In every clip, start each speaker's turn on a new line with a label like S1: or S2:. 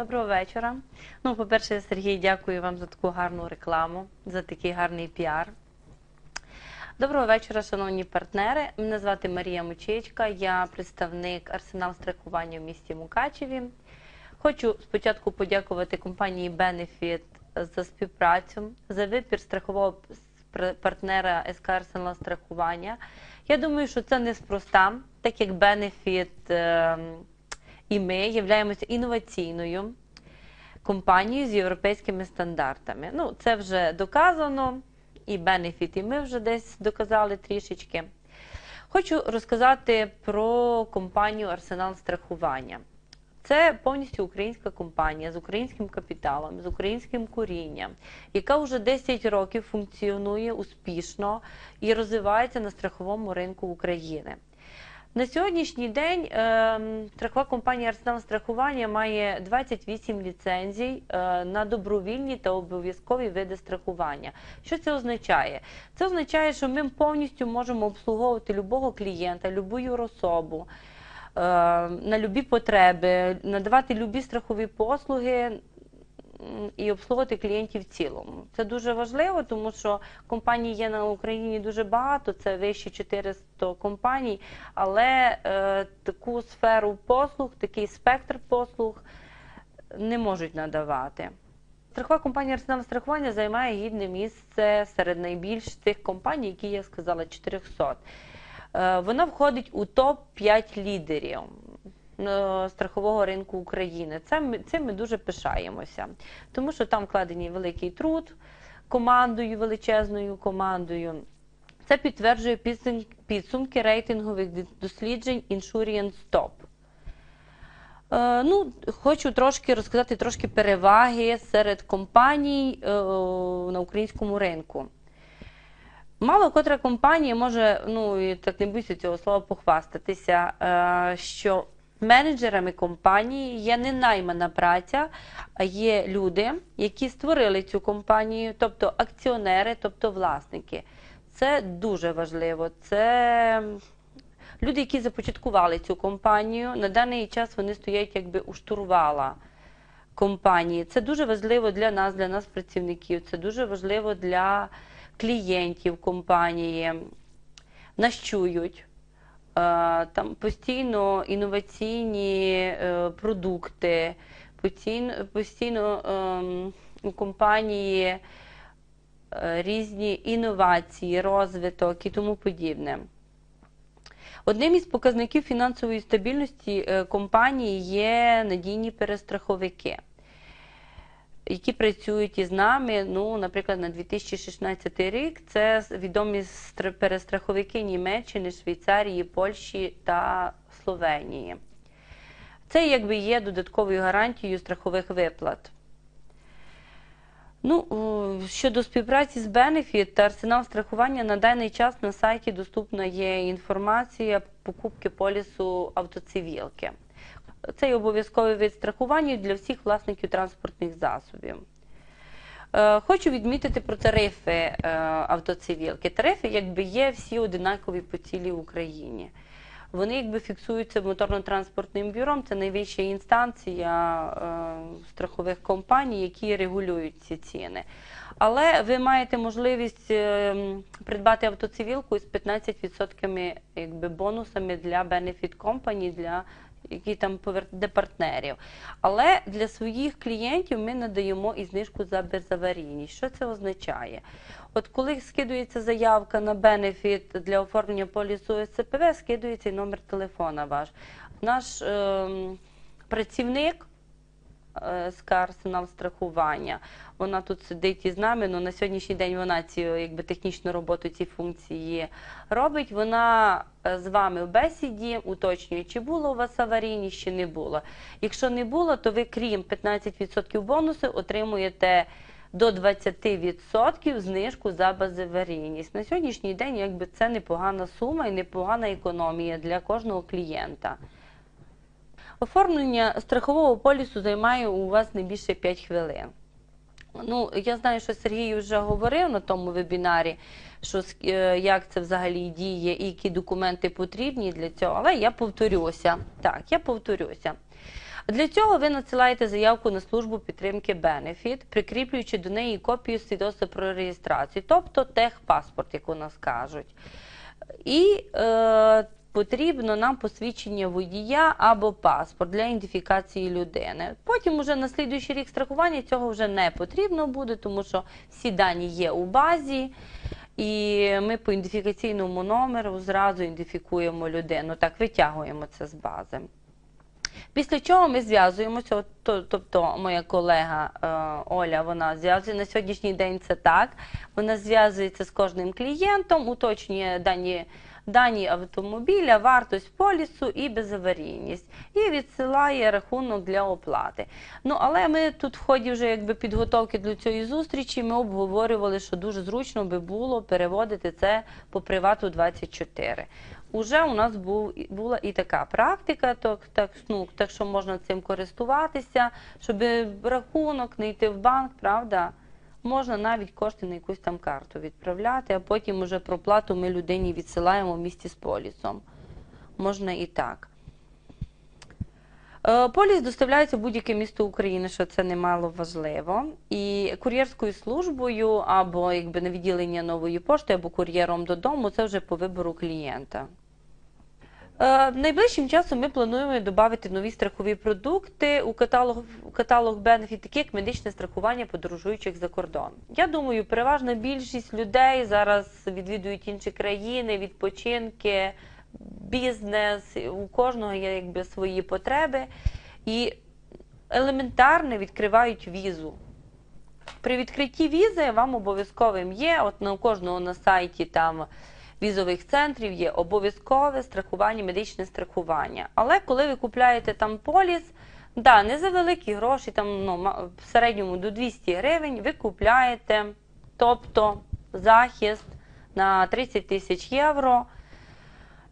S1: Доброго вечора. Ну, по-перше, Сергій, дякую вам за таку гарну рекламу, за такий гарний піар. Доброго вечора, шановні партнери. Мене звати Марія Мучичка, я представник Арсенал страхування в місті Мукачеві. Хочу спочатку подякувати компанії Benefit за співпрацю, за вибір страхового партнера СК Арсенал страхування. Я думаю, що це неспроста, так як Benefit і ми являємося інноваційною компанією з європейськими стандартами. Ну, це вже доказано, і Benefit, і ми вже десь доказали трішечки. Хочу розказати про компанію Арсенал страхування. Це повністю українська компанія з українським капіталом, з українським корінням, яка вже 10 років функціонує успішно і розвивається на страховому ринку України. На сьогоднішній день е, страхова компанія Арсенал страхування має 28 ліцензій е, на добровільні та обов'язкові види страхування. Що це означає? Це означає, що ми повністю можемо обслуговувати любого клієнта, любую особу. е, На любі потреби, надавати любі страхові послуги і обслуговувати клієнтів в цілому. Це дуже важливо, тому що компаній є на Україні дуже багато, це вище 400 компаній, але е, таку сферу послуг, такий спектр послуг не можуть надавати. Страхова компанія Арсенал страхування займає гідне місце серед найбільш тих компаній, які я сказала, 400. Е, Вона входить у топ-5 лідерів е, страхового ринку України. Це цим ми дуже пишаємося, тому що там вкладений великий труд командою, величезною командою. Це підтверджує підсумки рейтингових досліджень Insurance Top. Е, Ну, хочу трошки розказати трошки переваги серед компаній е, на українському ринку. Мало котра компанія може, ну так не боюся цього слова, похвастатися, е, що менеджерами компанії є не наймана праця, а є люди, які створили цю компанію, тобто акціонери, тобто власники. Це дуже важливо. Це люди, які започаткували цю компанію. На даний час вони стоять якби у штурвала компанії. Це дуже важливо для нас, для нас, працівників. Це дуже важливо для клієнтів компанії. Нас чують. Е, Там постійно інноваційні е, продукти, постійно, постійно ем, у компанії е, різні інновації, розвиток і тому подібне. Одним із показників фінансової стабільності компанії є надійні перестраховики, які працюють із нами. Ну, наприклад, на 2016 рік це відомі перестраховики Німеччини, Швейцарії, Польщі та Словенії. Це якби є додатковою гарантією страхових виплат. Ну, щодо співпраці з Benefit та арсенал страхування на даний час на сайті доступна є інформація покупки полісу автоцивілки. Це є обов'язковий вид страхування для всіх власників транспортних засобів. Е, Хочу відмітити про тарифи е, автоцивілки. Тарифи якби є всі одинакові по цілій Україні. Вони якби фіксуються моторно-транспортним бюром, це найвища інстанція е, страхових компаній, які регулюють ці ціни. Але ви маєте можливість придбати автоцивілку з 15% якби, бонусами для Benefit Company, для які там де партнерів. Але для своїх клієнтів ми надаємо і знижку за безаварійність. Що це означає? От коли скидується заявка на бенефіт для оформлення полісу СЦПВ, скидується і номер телефона ваш. Наш е працівник е, з страхування. Вона тут сидить із нами. Ну на сьогоднішній день вона ці якби технічну роботу ці функції робить. Вона е, з вами в бесіді уточнює, чи було у вас аварійність, чи не було. Якщо не було, то ви крім 15% бонусу отримуєте. До 20% знижку за безаварійність. На сьогоднішній день якби це непогана сума і непогана економія для кожного клієнта. Оформлення страхового полісу займає у вас не більше 5 хвилин. Ну, я знаю, що Сергій вже говорив на тому вебінарі, що е, як це взагалі діє і які документи потрібні для цього, але я повторюся. Так, я повторюся. Для цього ви надсилаєте заявку на службу підтримки Benefit, прикріплюючи до неї копію свідоцтва про реєстрацію, тобто техпаспорт, як у нас кажуть. І е, потрібно нам посвідчення водія або паспорт для ідентифікації людини. Потім, уже на слідуючий рік страхування цього вже не потрібно буде, тому що всі дані є у базі. І ми по ідентифікаційному номеру зразу ідентифікуємо людину, так витягуємо це з бази. Після чого ми зв'язуємося, тобто моя колега е, Оля, вона зв'язує на сьогоднішній день це так. Вона зв'язується з кожним клієнтом, уточнює дані, дані автомобіля, вартість полісу і безаварійність, і відсилає рахунок для оплати. Ну але ми тут в ході вже якби підготовки до цієї зустрічі ми обговорювали, що дуже зручно би було переводити це по привату 24. Уже у нас був, була і така практика, так, так, ну, так що можна цим користуватися, щоб рахунок не йти в банк, правда? Можна навіть кошти на якусь там карту відправляти, а потім уже проплату ми людині відсилаємо в місті з полісом. Можна і так. Е, Поліс доставляється в будь-яке місто України, що це немало важливо. І кур'єрською службою або якби на відділення нової пошти, або кур'єром додому це вже по вибору клієнта. Е, Найближчим часом ми плануємо додати нові страхові продукти у каталог, каталог Benefit, такі як медичне страхування подорожуючих за кордон. Я думаю, переважна більшість людей зараз відвідують інші країни, відпочинки, бізнес. У кожного є якби свої потреби і елементарно відкривають візу. При відкритті візи вам обов'язковим є, от на кожного на сайті там візових центрів є обов'язкове страхування, медичне страхування. Але коли ви купляєте там поліс, да, не за великі гроші, там ну, в середньому до 200 гривень, ви купляєте, тобто захист на 30 тисяч євро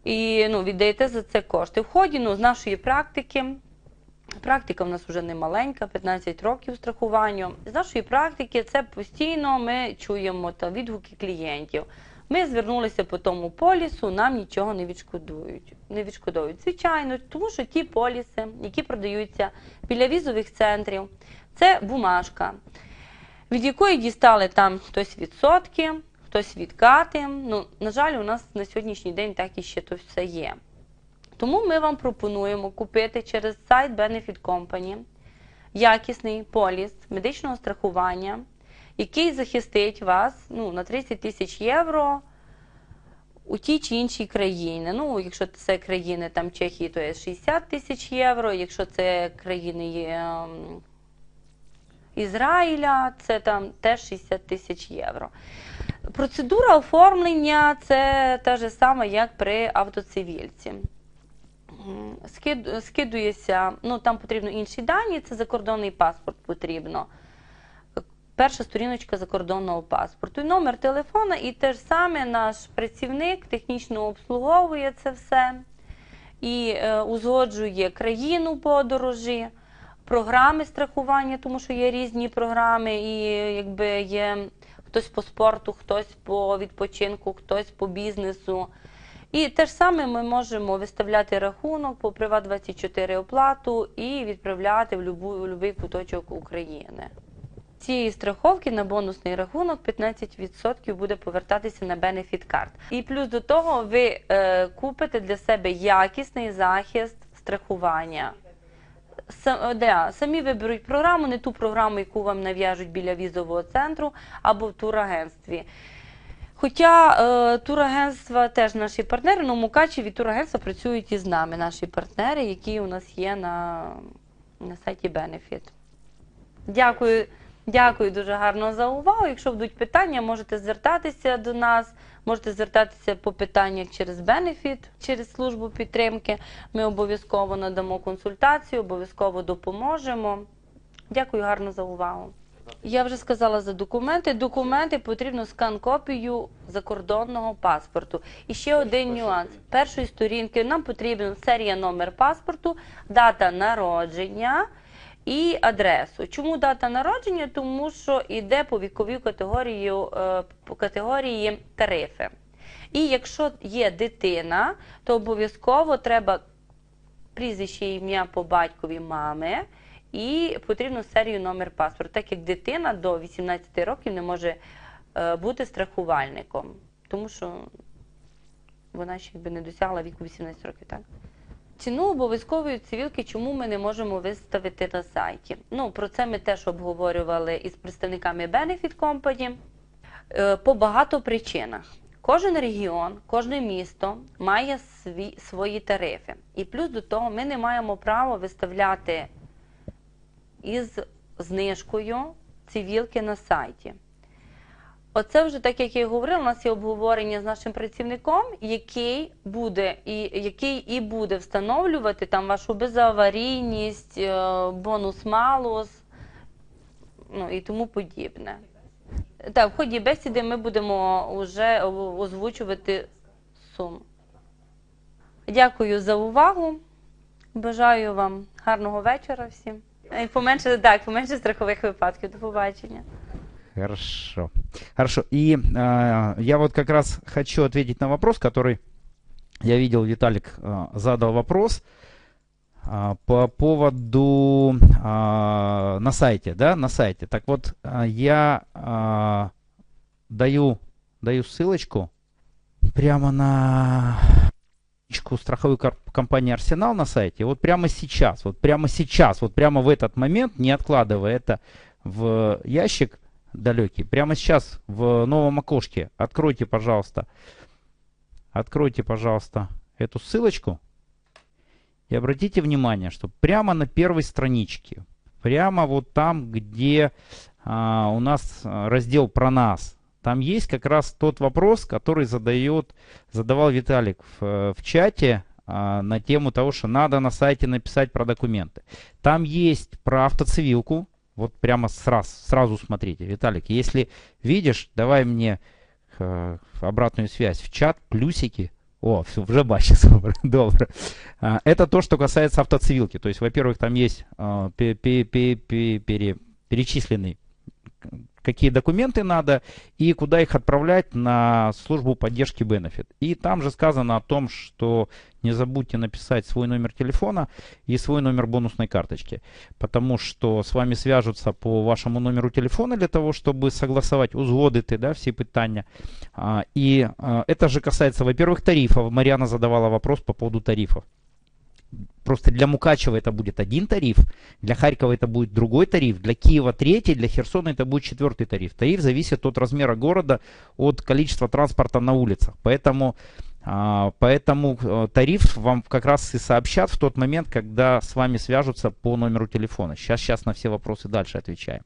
S1: і ну, віддаєте за це кошти. В ході ну, з нашої практики. Практика в нас вже не маленька, 15 років страхуванню. З нашої практики це постійно ми чуємо та відгуки клієнтів. Ми звернулися по тому полісу, нам нічого не відшкодують. Не відшкодовують. Звичайно, тому що ті поліси, які продаються біля візових центрів, це бумажка, від якої дістали там хтось відсотки, хтось відкати. Ну, на жаль, у нас на сьогоднішній день так і ще то все є. Тому ми вам пропонуємо купити через сайт Benefit Company якісний поліс медичного страхування, який захистить вас ну, на 30 тисяч євро у тій чи іншій країні. Ну, якщо це країни там Чехії, то є 60 тисяч євро. Якщо це країни ем, Ізраїля, це там теж 60 тисяч євро. Процедура оформлення це та ж сама, як при автоцивільці. Скид- Скидується, ну там потрібно інші дані, це закордонний паспорт потрібно. Перша сторіночка закордонного паспорту. Номер телефона, і те ж саме наш працівник технічно обслуговує це все і е, узгоджує країну подорожі, програми страхування, тому що є різні програми, і якби є хтось по спорту, хтось по відпочинку, хтось по бізнесу. І те ж саме ми можемо виставляти рахунок по Приват24 оплату і відправляти в будь-який куточок України. Цієї страховки на бонусний рахунок 15% буде повертатися на Benefit Card. І плюс до того ви е, купите для себе якісний захист страхування. Са- е, да, самі виберуть програму, не ту програму, яку вам нав'яжуть біля візового центру або в турагентстві. Хоча е, турагентства теж наші партнери, ну Мукачеві турагентства працюють із нами, наші партнери, які у нас є на, на сайті Benefit. Дякую, дякую дуже гарно за увагу. Якщо будуть питання, можете звертатися до нас, можете звертатися по питаннях через Benefit, через службу підтримки. Ми обов'язково надамо консультацію, обов'язково допоможемо. Дякую гарно за увагу. Я вже сказала за документи. Документи потрібно скан-копію закордонного паспорту. І ще один нюанс. Першої сторінки нам потрібен серія номер паспорту, дата народження і адресу. Чому дата народження? Тому що йде по віковій категорію, е, категорії тарифи. І якщо є дитина, то обов'язково треба прізвище, ім'я по батькові мами і потрібно серію номер паспорту, так як дитина до 18 років не може е, бути страхувальником, тому що вона ще якби не досягла віку 18 років, так? Ціну обов'язкової цивілки, чому ми не можемо виставити на сайті? Ну, про це ми теж обговорювали із представниками Benefit Company е, по багато причинах. Кожен регіон, кожне місто має свій, свої тарифи. І плюс до того ми не маємо права виставляти із знижкою цивілки на сайті. Оце вже так, як я і говорила, у нас є обговорення з нашим працівником, який буде і який і буде встановлювати там вашу безаварійність, е, бонус малус, ну і тому подібне. Так, в ході бесіди ми будемо вже озвучувати суму. Дякую за увагу. Бажаю вам гарного вечора всім. І поменше, так, поменше страхових випадків. До побачення.
S2: Хорошо. Хорошо. И э, я вот как раз хочу ответить на вопрос, который я видел, Виталик э, задал вопрос э, по поводу э, на сайте, да, на сайте. Так вот, я э, даю, даю ссылочку прямо на страховой компании Арсенал на сайте. Вот прямо сейчас, вот прямо сейчас, вот прямо в этот момент, не откладывая это в ящик, далекий. Прямо сейчас в новом окошке откройте, пожалуйста, откройте, пожалуйста, эту ссылочку. И обратите внимание, что прямо на первой страничке, прямо вот там, где а, у нас раздел про нас, там есть как раз тот вопрос, который задает, задавал Виталик в, в чате а, на тему того, что надо на сайте написать про документы. Там есть про автоцивилку, вот прямо сразу, сразу смотрите. Виталик, если видишь, давай мне э, обратную связь в чат, плюсики. О, все, вже бачиш, добре. А, это то, что касается автоцивилки. То есть, во-первых, там есть э, перечисленный какие документы надо и куда их отправлять на службу поддержки Benefit. И там же сказано о том, что не забудьте написать свой номер телефона и свой номер бонусной карточки, потому что с вами свяжутся по вашему номеру телефона для того, чтобы согласовать узгодити да, все питания. И это же касается, во-первых, тарифов. Марьяна задавала вопрос по поводу тарифов. Просто для Мукачева это будет один тариф, для Харькова это будет другой тариф, для Киева третий, для Херсона это будет четвертый тариф. Тариф зависит от размера города, от количества транспорта на улицах. Поэтому, а, поэтому э, тариф вам как раз и сообщат в тот момент, когда с вами свяжутся по номеру телефона. Сейчас, сейчас на все вопросы дальше отвечаем.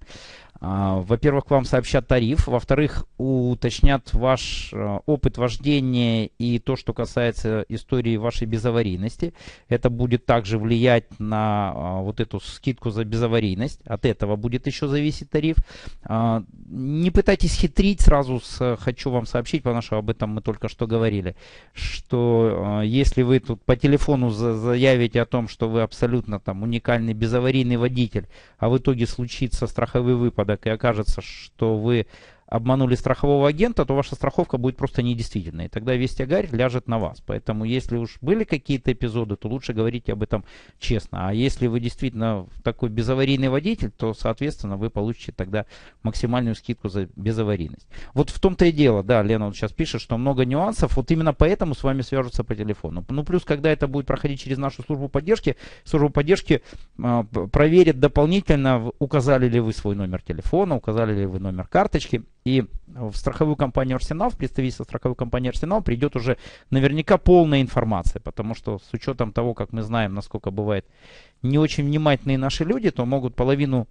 S2: А, во-первых, вам сообщат тариф, во-вторых, уточнят ваш э, опыт вождения и то, что касается истории вашей безаварийности. Это будет также влиять на а, вот эту скидку за безаварийность. От этого будет еще зависеть тариф. А, не пытайтесь хитрить, сразу хочу вам сообщить, потому что об этом мы только что говорили, что если вы тут по телефону заявите о том, что вы абсолютно там уникальный безаварийный водитель, а в итоге случится страховой выпадок, выпадок и окажется, что вы обманули страхового агента, то ваша страховка будет просто недействительной. Тогда весь тягарь ляжет на вас. Поэтому, если уж были какие-то эпизоды, то лучше говорите об этом честно. А если вы действительно такой безаварийный водитель, то, соответственно, вы получите тогда максимальную скидку за безаварийность. Вот в том-то и дело, да, Лена вот сейчас пишет, что много нюансов. Вот именно поэтому с вами свяжутся по телефону. Ну, плюс, когда это будет проходить через нашу службу поддержки, служба поддержки э, проверит дополнительно, указали ли вы свой номер телефона, указали ли вы номер карточки, и в страховую компанию Арсенал, в представительство страховой компании Арсенал придет уже наверняка полная информация, потому что с учетом того, как мы знаем, насколько бывает не очень внимательные наши люди, то могут половину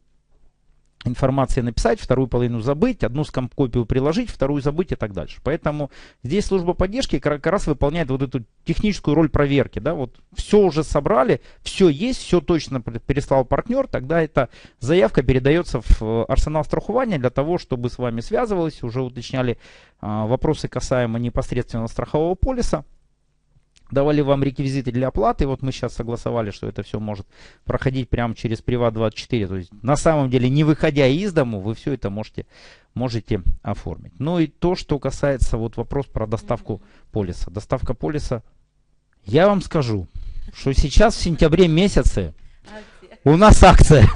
S2: информации написать, вторую половину забыть, одну скам-копию приложить, вторую забыть и так дальше. Поэтому здесь служба поддержки как раз выполняет вот эту техническую роль проверки. Да? Вот все уже собрали, все есть, все точно переслал партнер, тогда эта заявка передается в э, арсенал страхования для того, чтобы с вами связывалось, уже уточняли а, вопросы касаемо непосредственно страхового полиса давали вам реквизиты для оплаты. Вот мы сейчас согласовали, что это все может проходить прямо через Приват24. То есть на самом деле, не выходя из дому, вы все это можете, можете оформить. Ну и то, что касается вот вопрос про доставку полиса. Доставка полиса, я вам скажу, что сейчас в сентябре месяце. У нас акция.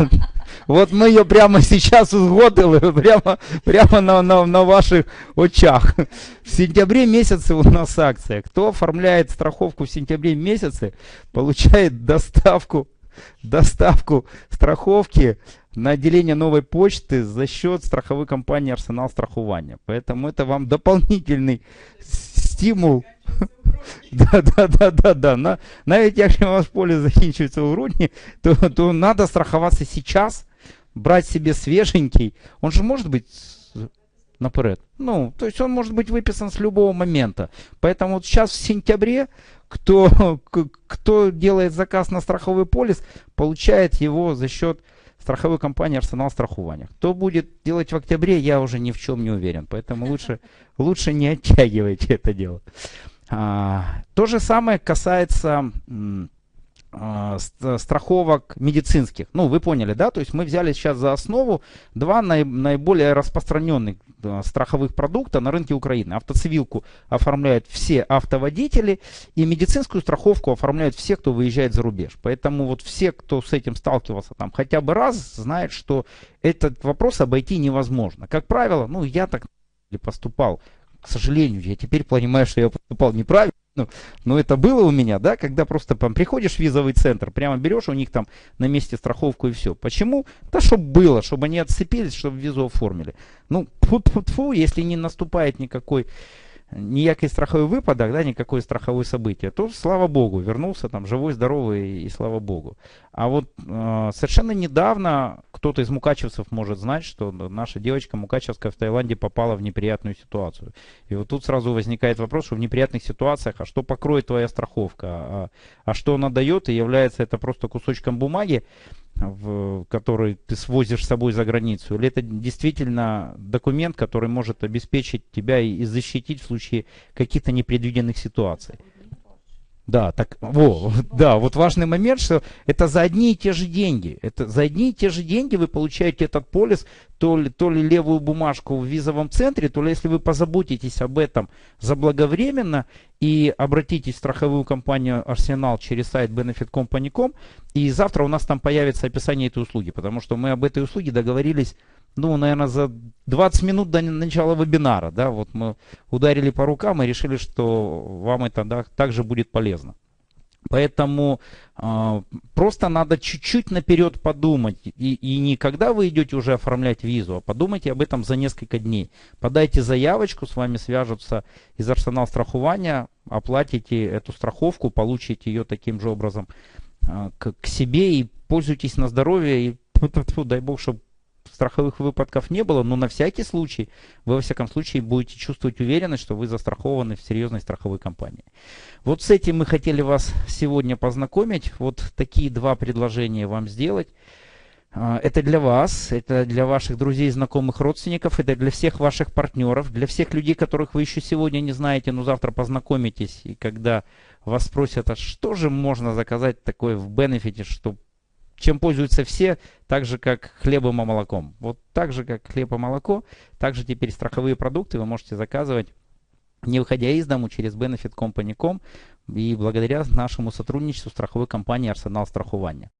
S2: Вот мы ее прямо сейчас узгодили, прямо, прямо на, на, на ваших очах. В сентябре месяце у нас акция. Кто оформляет страховку в сентябре месяце, получает доставку, доставку страховки на отделение новой почты за счет страховой компании Арсенал страхования. Поэтому это вам дополнительный стимул. Да, да, да, да, да. На, навіть якщо у вас поле закінчується у грудні, то, то надо страховаться сейчас, брать себе свеженький. Он же может быть с- наперед. Ну, то есть он может быть выписан с любого момента. Поэтому вот сейчас в сентябре, кто, к- кто делает заказ на страховой полис, получает его за счет страховой компании Арсенал страхования. Кто будет делать в октябре, я уже ни в чем не уверен. Поэтому лучше, лучше не оттягивайте это дело. А, то же самое касается а, ст- страховок медицинских. Ну, вы поняли, да? То есть мы взяли сейчас за основу два наи- наиболее распространенных да, страховых продукта на рынке Украины. Автоцивилку оформляют все автоводители, и медицинскую страховку оформляют все, кто выезжает за рубеж. Поэтому вот все, кто с этим сталкивался там хотя бы раз, знают, что этот вопрос обойти невозможно. Как правило, ну, я так поступал. К сожалению, я теперь понимаю, что я поступал неправильно. Ну, но это было у меня, да, когда просто там, приходишь в визовый центр, прямо берешь у них там на месте страховку и все. Почему? Да, чтобы было, чтобы они отцепились, чтобы визу оформили. Ну, тьфу-тьфу-тьфу, если не наступает никакой ніякий страховий випадок, да, никакое страховое событие, то слава богу, вернулся там живой, здоровый и слава богу. А вот э, совершенно недавно кто-то из мукачевцев может знать, что наша девочка мукачевская в Таиланде попала в неприятную ситуацию. И вот тут сразу возникает вопрос, что в неприятных ситуациях, а что покроет твоя страховка, а, а что она дает, и является это просто кусочком бумаги, в, который ты свозишь с собой за границу, или это действительно документ, который может обеспечить тебя и, и защитить в случае каких-то непредвиденных ситуаций. Да, так, во, да, вот важный момент, что это за одни и те же деньги. Это за одни и те же деньги вы получаете этот полис, то ли, то ли левую бумажку в визовом центре, то ли если вы позаботитесь об этом заблаговременно и обратитесь в страховую компанию Арсенал через сайт benefitcompany.com, и завтра у нас там появится описание этой услуги, потому что мы об этой услуге договорились, ну, наверное, за 20 минут до начала вебинара, да, вот мы ударили по рукам и решили, что вам это да, также будет полезно. Поэтому э, просто надо чуть-чуть наперед подумать. И, и не когда вы идете уже оформлять визу, а подумайте об этом за несколько дней. Подайте заявочку, с вами свяжутся из Арсенал страхования, оплатите эту страховку, получите ее таким же образом э, к, к себе и пользуйтесь на здоровье. И дай бог, чтобы страховых выпадков не было, но на всякий случай вы во всяком случае будете чувствовать уверенность, что вы застрахованы в серьезной страховой компании. Вот с этим мы хотели вас сегодня познакомить. Вот такие два предложения вам сделать. А, Это для вас, это для ваших друзей, знакомых, родственников, это для всех ваших партнеров, для всех людей, которых вы еще сегодня не знаете, но завтра познакомитесь. И когда вас спросят, а что же можно заказать такое в бенефите, что чем пользуются все, так же как хлебом и молоком. Вот так же как хлеб и молоко, так же теперь страховые продукты вы можете заказывать не выходя из дому через benefitcompany.com и благодаря нашему сотрудничеству страховой компании Арсенал страхования.